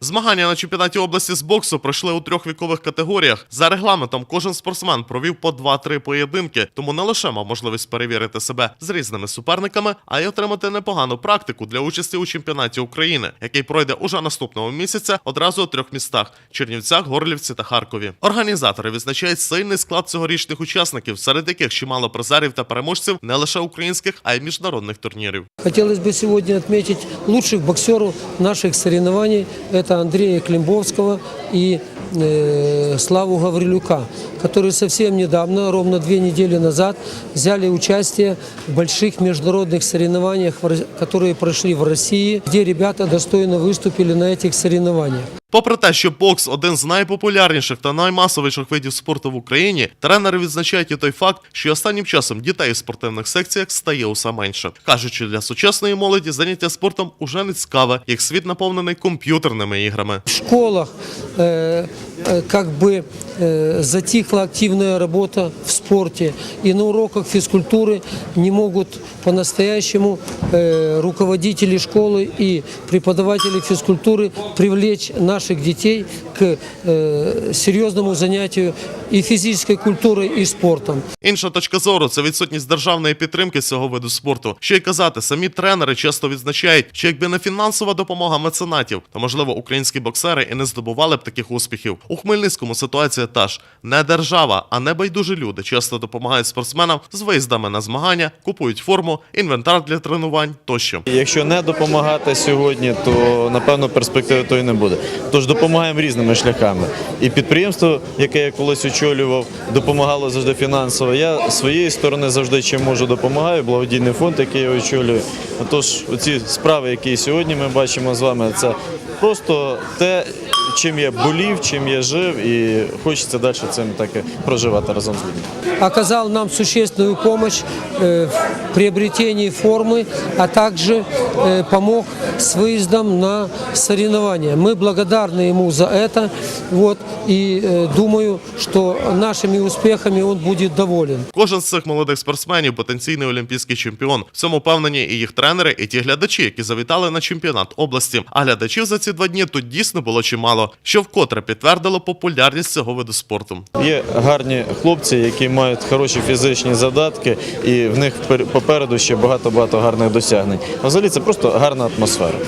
Змагання на чемпіонаті області з боксу пройшли у трьох вікових категоріях. За регламентом кожен спортсмен провів по 2-3 поєдинки, тому не лише мав можливість перевірити себе з різними суперниками, а й отримати непогану практику для участі у чемпіонаті України, який пройде уже наступного місяця одразу у трьох містах: Чернівцях, Горлівці та Харкові. Організатори відзначають сильний склад цьогорічних учасників, серед яких чимало призерів та переможців не лише українських, а й міжнародних турнірів. Хотелось бы сегодня отметить лучших боксеров наших соревнований. Это Андрея Климбовского и э, Славу Гаврилюка, которые совсем недавно, ровно две недели назад, взяли участие в больших международных соревнованиях, в Ро- которые прошли в России, где ребята достойно выступили на этих соревнованиях. Попри те, що бокс один з найпопулярніших та наймасовіших видів спорту в Україні, тренери відзначають і той факт, що останнім часом дітей у спортивних секціях стає усе менше. Кажучи, для сучасної молоді заняття спортом уже не цікаве, як світ наповнений комп'ютерними іграми. В школах э, э, как бы э, затихла активная работа в спорте, и на уроках физкультуры не могут по-настоящему э, руководители школы и преподаватели физкультуры привлечь наших детей к э, серьезному занятию и физической культурой, и спортом. Інша точка зору це відсутність державної підтримки цього виду спорту. Що й казати, самі тренери часто відзначають, що якби не фінансова допомога меценатів, то можливо українські боксери і не здобували б таких успіхів. У Хмельницькому ситуація та ж не держава, а небайдужі люди часто допомагають спортсменам з виїздами на змагання, купують форму, інвентар для тренувань тощо. Якщо не допомагати сьогодні, то напевно перспективи тої не буде. Тож допомагаємо різними шляхами. І підприємство, яке я колись очолював, допомагало завжди фінансово. Я своєї сторони завжди чим можу допомагаю. Благодійний фонд, який я очолюю. Тож оці справи, які сьогодні ми бачимо з вами, це просто те, чим я болів, чим я жив, і хочеться далі цим так і проживати разом з людьми. оказал нам существенную помощь э, в приобретении формы, а также э, помог с выездом на соревнования. Мы благодарны ему за это, вот, и э, думаю, что нашими успехами он будет доволен. Кожен з цих молодих спортсменів потенційний олімпійський чемпіон. В цьому впевнені і їх тренери, і ті глядачі, які завітали на чемпіонат області. А глядачів за ці два дні тут дійсно було чимало, що вкотре підтвердило популярність цього виду спорту. Є гарні хлопці, які мають хороші фізичні задатки, і в них пер- попереду ще багато багато гарних досягнень. Взагалі це просто гарна атмосфера.